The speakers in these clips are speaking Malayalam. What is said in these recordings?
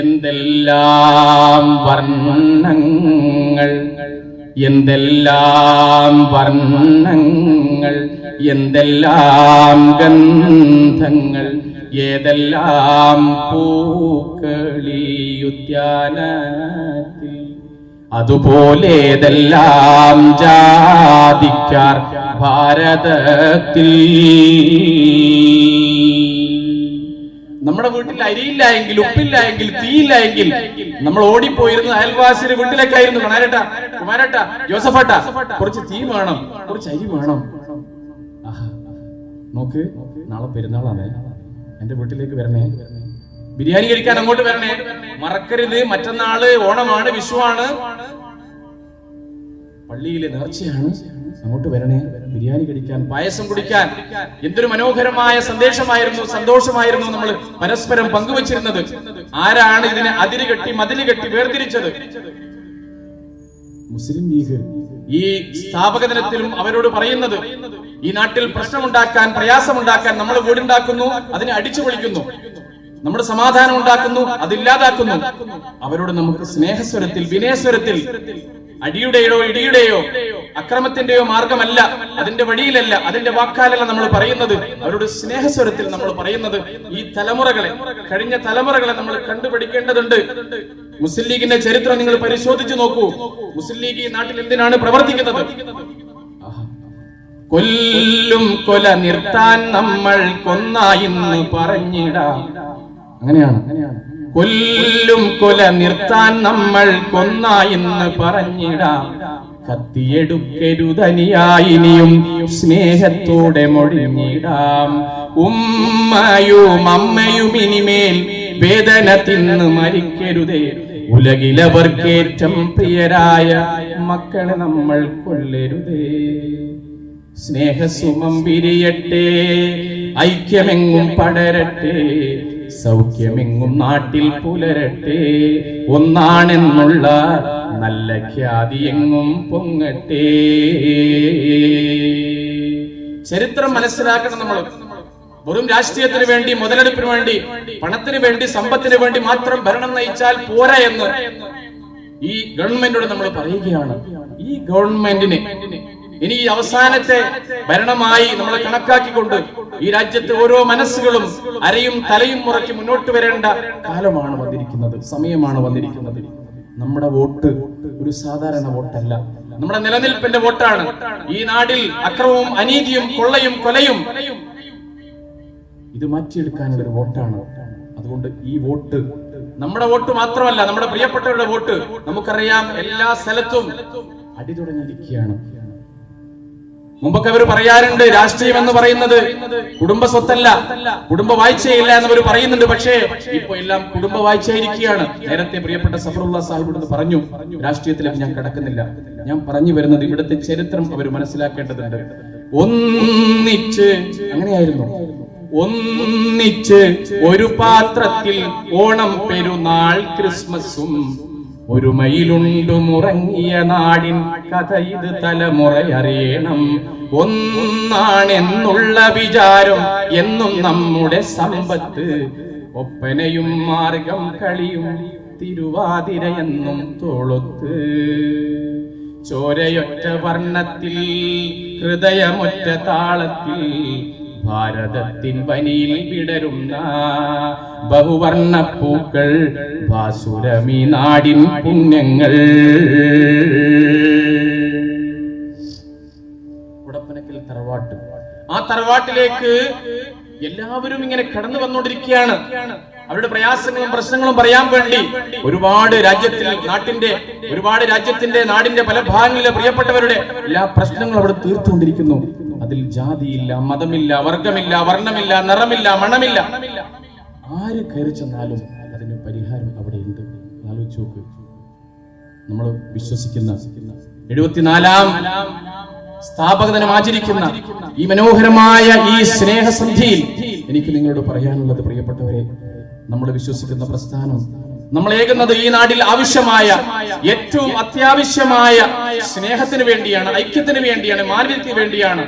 എന്തെല്ലാം വർണങ്ങൾ എന്തെല്ലാം വർണങ്ങൾ എന്തെല്ലാം ഗന്ധങ്ങൾ ഏതെല്ലാം പൂക്കളിയുദ്യാനത്തിൽ അതുപോലെ ഏതെല്ലാം ജാതിക്കാർ ഭാരതത്തിൽ. നമ്മുടെ വീട്ടിൽ അരിയില്ല എങ്കിൽ ഉപ്പില്ല എങ്കിൽ തീയില്ല എങ്കിൽ നമ്മൾ ഓടിപ്പോയിരുന്ന അയൽവാസിയുടെ വീട്ടിലേക്കായിരുന്നു. കണാരട്ട കുമാരട്ട ജോസഫട്ട കുറച്ച് തീ വേണം കുറച്ച് അരി വേണം. നോക്ക് നാളെ പെരുന്നാളാണ്. എന്റെ വീട്ടിലേക്ക് വരണേ. ബിരിയാണി കഴിക്കാൻ അങ്ങോട്ട് വരണേ. മറക്കരുത് മറ്റന്നാൾ ഓണമാണ് വിഷുവാണ്. പള്ളിയിലെ നേർച്ചയാണ് അങ്ങോട്ട് വരണേ. ബിരിയാണി കഴിക്കാൻ പായസം കുടിക്കാൻ എന്തൊരു മനോഹരമായ സന്ദേശമായിരുന്നു സന്തോഷമായിരുന്നു നമ്മൾ പരസ്പരം പങ്കുവച്ചിരുന്നത്. ആരാണ് ഇതിനെ അതിര് കെട്ടി മതിൽ കെട്ടി വേർതിരിച്ചത്? മുസ്ലിം ലീഗ് ഈ സ്ഥാപക ദിനത്തിലും അവരോട് പറയുന്നത് ഈ നാട്ടിൽ പ്രശ്നമുണ്ടാക്കാൻ പ്രയാസമുണ്ടാക്കാൻ നമ്മൾ വീടുണ്ടാക്കുന്നു അതിനെ അടിച്ചു പൊളിക്കുന്നു. നമ്മുടെ സമാധാനം ഉണ്ടാക്കുന്നു അതില്ലാതാക്കുന്നു അവരോട് നമുക്ക് സ്നേഹസ്വരത്തിൽ വിനയസ്വരത്തിൽ അടിയുടെയോ ഇടിയുടെയോ അക്രമത്തിന്റെയോ മാർഗമല്ല അതിന്റെ വഴിയിലല്ല അതിന്റെ വാക്കാലല്ല നമ്മൾ പറയുന്നത്. അവരുടെ സ്നേഹസ്വരത്തിൽ നമ്മൾ പറയുന്നത് ഈ തലമുറകളെ കഴിഞ്ഞ തലമുറകളെ നമ്മൾ കണ്ടുപിടിക്കേണ്ടതുണ്ട്. മുസ്ലിം ലീഗിന്റെ ചരിത്രം നിങ്ങൾ പരിശോധിച്ചു നോക്കൂ. മുസ്ലിം ലീഗ് ഈ നാട്ടിൽ എന്തിനാണ് പ്രവർത്തിക്കുന്നത്? കൊല്ലും കൊല നിർത്താൻ നമ്മൾ കൊന്നായിന്ന് പറഞ്ഞിടാം. അങ്ങനെയാണ് അങ്ങനെയാണ്. കൊല്ലും കൊല നിർത്താൻ നമ്മൾ കൊന്നായിന്ന് പറഞ്ഞിടാം. കത്തിയെടുക്കരുതനിയായിനിയും സ്നേഹത്തോടെ മൊഴിഞ്ഞിടാം. ഉമ്മയും അമ്മയും ഇനിമേൽ വേദന തിന്ന് മരിക്കരുതേ. ഉലകിലവർക്കേറ്റം പ്രിയരായ മക്കളെ നമ്മൾ കൊല്ലരുതേ. സ്നേഹസുമം വിരിയട്ടെ ഐക്യമെങ്ങും പടരട്ടെ. സൗഖ്യമെങ്ങും നാട്ടിൽ പുലരട്ടെ. ഒന്നാണെന്നുള്ള നല്ല ഖ്യാതി എങ്ങും പൊങ്ങട്ടെ. ചരിത്രം മനസ്സിലാക്കണം നമ്മൾ. വെറും രാഷ്ട്രീയത്തിന് വേണ്ടി മുതലെടുപ്പിന് വേണ്ടി പണത്തിന് വേണ്ടി സമ്പത്തിന് വേണ്ടി മാത്രം ഭരണം നയിച്ചാൽ പോരാ എന്ന് ഈ ഗവൺമെന്റിനോട് നമ്മൾ പറയുകയാണ്. ഈ ഗവൺമെന്റിന് ഇനി ഈ അവസാനത്തെ ഭരണമായി നമ്മൾ കണക്കാക്കിക്കൊണ്ട് ഈ രാജ്യത്തെ ഓരോ മനസ്സുകളും അരയും തലയും മുറക്കി മുന്നോട്ട് വരേണ്ട കാലമാണ് വന്നിരിക്കുന്നത് സമയമാണ് വന്നിരിക്കുന്നത്. നമ്മുടെ വോട്ട് ഒരു സാധാരണ വോട്ടല്ല. നമ്മുടെ നിലനിൽപ്പിന്റെ വോട്ടാണ്. ഈ നാടിൽ അക്രമവും അനീതിയും കൊള്ളയും കൊലയും ഇത് മാറ്റിയെടുക്കാനുള്ള ഒരു വോട്ടാണ്. അതുകൊണ്ട് ഈ വോട്ട് നമ്മുടെ വോട്ട് മാത്രമല്ല നമ്മുടെ പ്രിയപ്പെട്ടവരുടെ വോട്ട് നമുക്കറിയാം എല്ലാ സ്ഥലത്തും അടി തുടങ്ങിയിരിക്കുകയാണ്. മുമ്പൊക്കെ അവർ പറയാറുണ്ട് രാഷ്ട്രീയം എന്ന് പറയുന്നത് കുടുംബ സ്വത്തല്ല കുടുംബ വായിച്ചയില്ല എന്നവർ പറയുന്നുണ്ട്. പക്ഷേ ഇപ്പൊ എല്ലാം കുടുംബ വായിച്ചായിരിക്കുകയാണ് നേരത്തെ പ്രിയപ്പെട്ട സഫറുള്ള സാഹിബ് പറഞ്ഞു രാഷ്ട്രീയത്തിലേക്ക് ഞാൻ കിടക്കുന്നില്ല. ഞാൻ പറഞ്ഞു വരുന്നത് ഇവിടുത്തെ ചരിത്രം അവർ മനസ്സിലാക്കേണ്ടതുണ്ട്. ഒന്നിച്ച് അങ്ങനെയായിരുന്നു. ഒന്നിച്ച് ഒരു പാത്രത്തിൽ ഓണം പെരുന്നാൾ ക്രിസ്മസും ഒരുമയിലുണ്ടു മുറങ്ങിയ നാടിൻ കഥ ഇത് തലമുറയറിയണം. ഒന്നാണെന്നുള്ള വിചാരം എന്നും നമ്മുടെ സമ്പത്ത്. ഒപ്പനയും മാർഗം കളിയും തിരുവാതിരയെന്നും തോളൊത്ത്. ചോരയൊറ്റ വർണത്തിൽ ഹൃദയമൊറ്റ താളത്തിൽ ഭാരതത്തിൻ വനിയിൽ വിടരുന്ന ബഹുവർണ പൂക്കൾ വാസുരമി നാടിൻ പുണ്യങ്ങൾ. ഉടപ്പനക്കൽ തറവാട്ട്. ആ തറവാട്ടിലേക്ക് എല്ലാവരും ഇങ്ങനെ കടന്നു വന്നുകൊണ്ടിരിക്കുകയാണ് അവരുടെ പ്രയാസങ്ങളും പ്രശ്നങ്ങളും പറയാൻ വേണ്ടി ഒരുപാട് രാജ്യത്തിൽ നാട്ടിന്റെ ഒരുപാട് രാജ്യത്തിന്റെ നാടിന്റെ പല ഭാഗങ്ങളിലെ പ്രിയപ്പെട്ടവരുടെ എല്ലാ പ്രശ്നങ്ങളും അവിടെ തീർത്തുകൊണ്ടിരിക്കുന്നു. അതിൽ ജാതിയില്ല മതമില്ല വർഗമില്ല വർണമില്ല നിറമില്ല മണമില്ല. ആര് കയറി ചെന്നാലും അതിന് പരിഹാരം അവിടെ ഉണ്ട് ആലോചിച്ച് നോക്ക്. നമ്മൾ വിശ്വസിക്കുന്ന എഴുപത്തിനാലാം സ്ഥാപക ദിനം ആചരിക്കുന്ന ഈ മനോഹരമായ ഈ സ്നേഹസന്ധിയിൽ എനിക്ക് നിങ്ങളോട് പറയാനുള്ളത് പ്രിയപ്പെട്ടവരെ നമ്മൾ വിശ്വസിക്കുന്ന പ്രസ്ഥാനം നമ്മൾ ഏകുന്നത് ഈ നാട്ടിൽ ആവശ്യമായ ഏറ്റവും അത്യാവശ്യമായ സ്നേഹത്തിന് വേണ്ടിയാണ് ഐക്യത്തിന് വേണ്ടിയാണ് മാനവ്യത്തിന് വേണ്ടിയാണ്.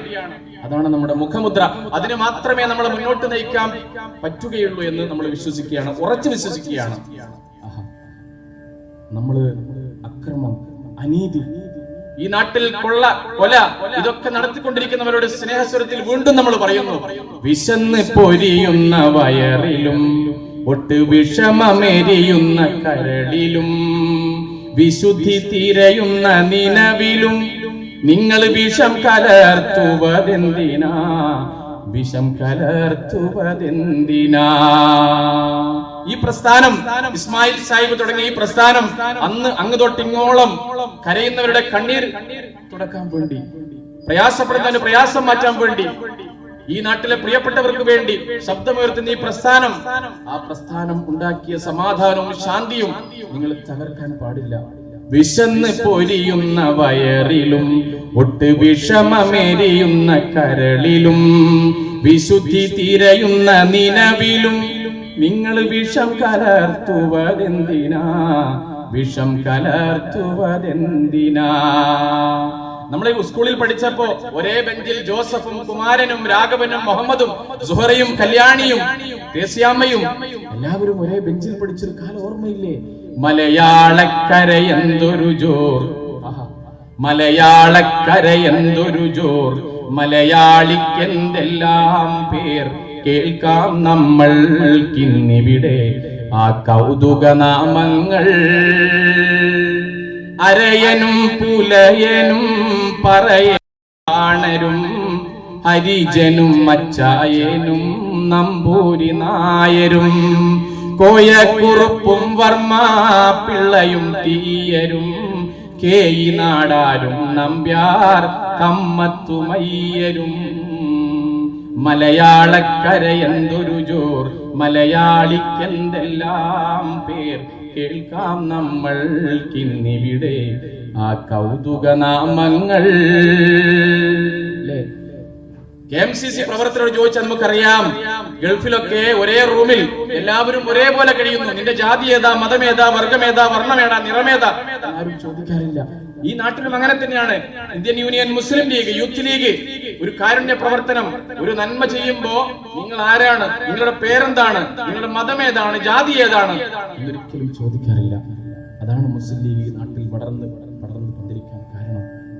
അതാണ് നമ്മുടെ മുഖമുദ്ര. അതിന് മാത്രമേ നമ്മളെ മുന്നോട്ട് നയിക്കാൻ പറ്റുകയുള്ളൂ എന്ന് നമ്മൾ വിശ്വസിക്കുകയാണ് ഉറച്ചു വിശ്വസിക്കുകയാണ്. നമ്മൾ അക്രമം അനീതി ഈ നാട്ടിൽ കൊള്ള കൊല ഇതൊക്കെ നടത്തിക്കൊണ്ടിരിക്കുന്നവരുടെ സ്നേഹസ്വരത്തിൽ വീണ്ടും നമ്മൾ പറയുന്നു വിശന്ന് പൊരിയുന്ന വയറിലും ഒട്ട് വിഷമമെരിയുന്ന കരളിലും വിശുദ്ധി തിരയുന്ന നിലവിലും നിങ്ങൾ വിഷം കലർത്തുവതെന്തിനാ? വിഷം കലർത്തുവതെന്തിനാ? ഈ പ്രസ്ഥാനം ഇസ്മായിൽ സാഹിബ് തുടങ്ങിയ ഈ പ്രസ്ഥാനം അന്ന് അങ്ങ് തൊട്ടിങ്ങോളം കരയുന്നവരുടെ കണ്ണീർ തുടക്കാൻ വേണ്ടി പ്രയാസപ്പെടുന്നതിന് പ്രയാസം മാറ്റാൻ വേണ്ടി ഈ നാട്ടിലെ പ്രിയപ്പെട്ടവർക്ക് വേണ്ടി ശബ്ദമുയർത്തുന്ന ഈ പ്രസ്ഥാനം. ആ പ്രസ്ഥാനം ഉണ്ടാക്കിയ സമാധാനവും ശാന്തിയും നിങ്ങൾ തകർക്കാൻ പാടില്ല. വിശന്ന് പൊരിയുന്ന വയറിലും ഒട്ട് വിഷമമേരിയുന്ന കരളിലും വിശുദ്ധി തിരയുന്ന നിലവിലും നിങ്ങൾ വിഷം കലർത്തുവതെന്തിനാ? വിഷം കലർത്തുവതെന്തിനാ? നമ്മളെ സ്കൂളിൽ പഠിച്ചപ്പോ ഒരേ ബെഞ്ചിൽ ജോസഫും കുമാരനും രാഘവനും മുഹമ്മദും സുഹറയും കല്യാണിയും കേസിയാമ്മയും എല്ലാവരും ഒരേ ബെഞ്ചിൽ പഠിച്ചൊരു കാലം ഓർമ്മയില്ലേ? മലയാളക്കര എന്തൊരു ജോർ. ആഹാ. മലയാളക്കര എന്തൊരു ജോർ. മലയാളിക്കെന്തെല്ലാം പേർ കേൾക്കാം നമ്മൾക്കിന്നിവിടെ ആ കൗതുക നാമങ്ങൾ അരയനും പുലയനും പറയണരും ഹരിജനും മച്ചായനും നമ്പൂരി നായരും കോയക്കുറുപ്പും വർമ്മ പിള്ളയും തീയരും കേയി നാടാരും നമ്പ്യാർ കമ്മത്തുമയ്യരും. മലയാളക്കര എന്തൊരു ജോർ മലയാളിക്കെന്തെല്ലാം പേർ കേൾക്കാം നമ്മൾക്കിന്നിവിടെ ആ കൗതുക നാമങ്ങൾ കെ എം സി സി പ്രവർത്തകരോട് ചോദിച്ചാൽ നമുക്കറിയാം ഗൾഫിലൊക്കെ ഒരേ റൂമിൽ എല്ലാവരും ഒരേപോലെ കഴിയുന്നു. നിന്റെ ജാതി ഏതാ മതമേതാ വർഗമേതാ വർണമേതാ നിറമേതാ ആരും ചോദിക്കാറില്ല. ഈ നാട്ടിലും അങ്ങനെ തന്നെയാണ്. ഇന്ത്യൻ യൂണിയൻ മുസ്ലിം ലീഗ് യൂത്ത് ലീഗ് ഒരു കാരുണ്യ പ്രവർത്തനം ഒരു നന്മ ചെയ്യുമ്പോ നിങ്ങൾ ആരാണ്? നിങ്ങളുടെ പേരെന്താണ്? നിങ്ങളുടെ മതം ഏതാണ്? ജാതി ഏതാണ്? എന്നൊരിക്കലും ചോദിക്കാറില്ല അതാണ് മുസ്ലിം ലീഗ് നാട്ടിൽ വളർന്ന് വളർന്നു